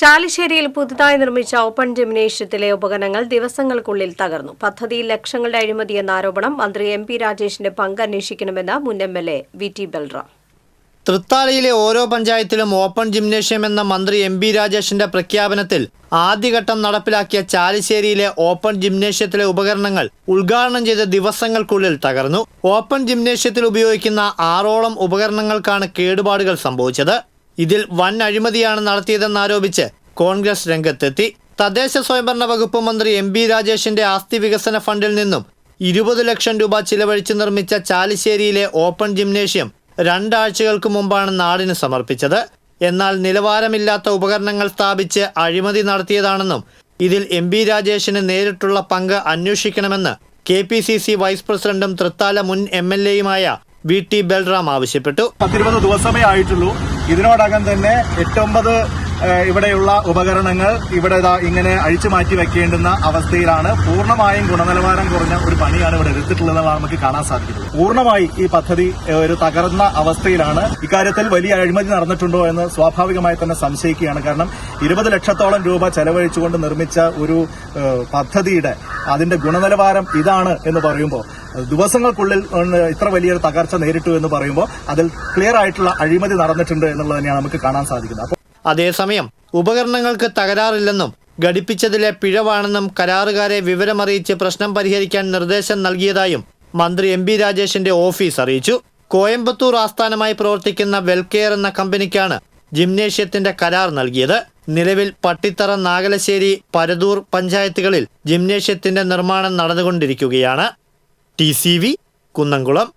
ചാലിശ്ശേരിയിൽ പുതുതായി നിർമ്മിച്ച ഓപ്പൺ ജിംനേഷ്യത്തിലെ ഉപകരണങ്ങൾ ദിവസങ്ങൾക്കുള്ളിൽ തകർന്നു. പദ്ധതിയിൽ ലക്ഷങ്ങളുടെ അഴിമതിയെന്ന ആരോപണം മന്ത്രി എം പി രാജേഷിന്റെ പങ്ക് അന്വേഷിക്കണമെന്ന് മുൻ M L A V T Balram. തൃത്താലയിലെ ഓരോ പഞ്ചായത്തിലും ഓപ്പൺ ജിംനേഷ്യം എന്ന മന്ത്രി എം ബി രാജേഷിന്റെ പ്രഖ്യാപനത്തിൽ ആദ്യഘട്ടം നടപ്പിലാക്കിയ ചാലിശ്ശേരിയിലെ ഓപ്പൺ ജിംനേഷ്യത്തിലെ ഉപകരണങ്ങൾ ഉദ്ഘാടനം ചെയ്ത ദിവസങ്ങൾക്കുള്ളിൽ തകർന്നു. ഓപ്പൺ ജിംനേഷ്യത്തിൽ ഉപയോഗിക്കുന്ന ആറോളം ഉപകരണങ്ങൾക്കാണ് കേടുപാടുകൾ സംഭവിച്ചത്. ഇതിൽ വൻ അഴിമതിയാണ് നടത്തിയതെന്നാരോപിച്ച് കോൺഗ്രസ് രംഗത്തെത്തി. തദ്ദേശ സ്വയംഭരണ വകുപ്പ് മന്ത്രി എം ബി രാജേഷിന്റെ ആസ്തി വികസന ഫണ്ടിൽ നിന്നും ഇരുപത് ലക്ഷം രൂപ ചിലവഴിച്ച് നിർമ്മിച്ച ചാലിശ്ശേരിയിലെ ഓപ്പൺ ജിംനേഷ്യം രണ്ടാഴ്ചകൾക്ക് മുമ്പാണ് നാടിന് സമർപ്പിച്ചത്. എന്നാൽ നിലവാരമില്ലാത്ത ഉപകരണങ്ങൾ സ്ഥാപിച്ച് അഴിമതി നടത്തിയതാണെന്നും ഇതിൽ എം ബി രാജേഷിന് നേരിട്ടുള്ള പങ്ക് അന്വേഷിക്കണമെന്ന് K P C C vice പ്രസിഡന്റും തൃത്താല മുൻ എം എൽ എയുമായ വി ടി ബൽറാം ആവശ്യപ്പെട്ടു. പത്തിരുപത് ദിവസമേ ആയിട്ടുള്ളൂ. ഇതിനോടകം തന്നെ എട്ടൊമ്പത് ഇവിടെയുള്ള ഉപകരണങ്ങൾ ഇവിടെ ഇങ്ങനെ അഴിച്ചു മാറ്റി വെക്കേണ്ടുന്ന അവസ്ഥയിലാണ് പൂർണമായും ഗുണനിലവാരം കുറഞ്ഞ ഒരു പണിയാണ് ഇവിടെ എടുത്തിട്ടുള്ളതെന്നാണ് നമുക്ക് കാണാൻ സാധിക്കുന്നത് പൂർണമായി ഈ പദ്ധതി ഒരു തകർന്ന അവസ്ഥയിലാണ്. ഇക്കാര്യത്തിൽ വലിയ അഴിമതി നടന്നിട്ടുണ്ടോ എന്ന് സ്വാഭാവികമായി തന്നെ സംശയിക്കുകയാണ്. കാരണം ഇരുപത് ലക്ഷത്തോളം രൂപ ചെലവഴിച്ചുകൊണ്ട് നിർമ്മിച്ച ഒരു പദ്ധതിയുടെ അതിന്റെ ഗുണനിലവാരം ഇതാണ് എന്ന് പറയുമ്പോൾ ദിവസങ്ങൾക്കുള്ളിൽ ഇത്ര വലിയൊരു തകർച്ച നേരിട്ടു എന്ന് പറയുമ്പോൾ അതിൽ ക്ലിയർ ആയിട്ടുള്ള അഴിമതി നടന്നിട്ടുണ്ട് എന്നുള്ളത് തന്നെയാണ് നമുക്ക് കാണാൻ സാധിക്കുന്നത്. അതേസമയം ഉപകരണങ്ങൾക്ക് തകരാറില്ലെന്നും ഘടിപ്പിച്ചതിലെ പിഴവാണെന്നും കരാറുകാരെ വിവരമറിയിച്ച് പ്രശ്നം പരിഹരിക്കാൻ നിർദ്ദേശം നൽകിയതായും മന്ത്രി എം ബി രാജേഷിന്റെ ഓഫീസ് അറിയിച്ചു. കോയമ്പത്തൂർ ആസ്ഥാനമായി പ്രവർത്തിക്കുന്ന വെൽകെയർ എന്ന കമ്പനിക്കാണ് ജിംനേഷ്യത്തിന്റെ കരാർ നൽകിയത്. നിലവിൽ പട്ടിത്തറ നാഗലശ്ശേരി പരതൂർ പഞ്ചായത്തുകളിൽ ജിംനേഷ്യത്തിന്റെ നിർമ്മാണം നടന്നുകൊണ്ടിരിക്കുകയാണ്. T C V Kunnamkulam